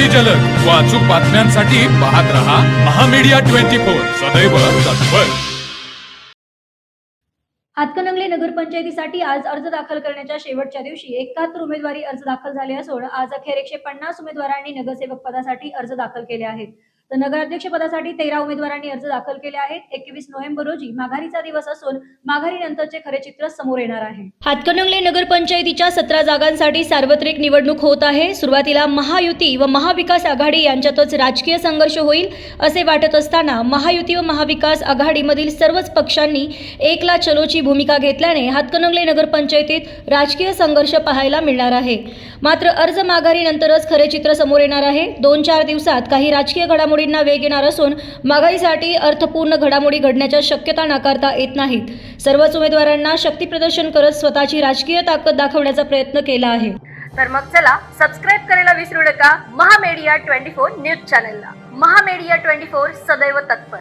अति जलद. व अचूक बातम्यांसाठी पाहत रहा महामीडिया ट्वेंटी फोर. सदैव तत्पर. हातकणंगले नगरपंचायतीसाठी आज अर्ज दाखल करण्याच्या शेवटच्या दिवशी एकाहत्तर उमेदवारी अर्ज दाखल झाले असून आज अखेर एकशे पन्नास उमेदवारांनी नगरसेवक पदासाठी अर्ज दाखल केले आहेत. तर नगराध्यक्षपदासाठी तेरा उमेदवारांनी अर्ज दाखल केले आहेत. एकवीस नोव्हेंबर रोजी माघारीचा दिवस असून माघारीनंतरचे खरे चित्र समोर येणार आहे. हातकणंगले नगरपंचायतीच्या सतरा जागांसाठी सार्वत्रिक निवडणूक होत आहे. सुरुवातीला महायुती व महाविकास आघाडी यांच्यातच राजकीय संघर्ष होईल असे वाटत असताना महायुती व महाविकास आघाडीमधील सर्वच पक्षांनी एकला चलोची भूमिका घेतल्याने हातकणंगले नगरपंचायतीत राजकीय संघर्ष पाहायला मिळणार आहे. मात्र अर्ज माघारीनंतरच खरे चित्र समोर येणार आहे. दोन चार दिवसात काही राजकीय घडामोडी घडामोडींना वेग येणार असून महागाईसाठी अर्थपूर्ण घडामोडी घडण्याच्या शक्यता नाकारता येत नाहीत. सर्वच उमेदवारांना शक्तीप्रदर्शन करत स्वतःची राजकीय ताकद दाखवण्याचा प्रयत्न केला आहे. तर मग चला सबस्क्राईब करायला विसरू नका. महामेडिया ट्वेंटी फोर न्यूज चॅनलला. महामेडिया ट्वेंटी फोर सदैव तत्पर.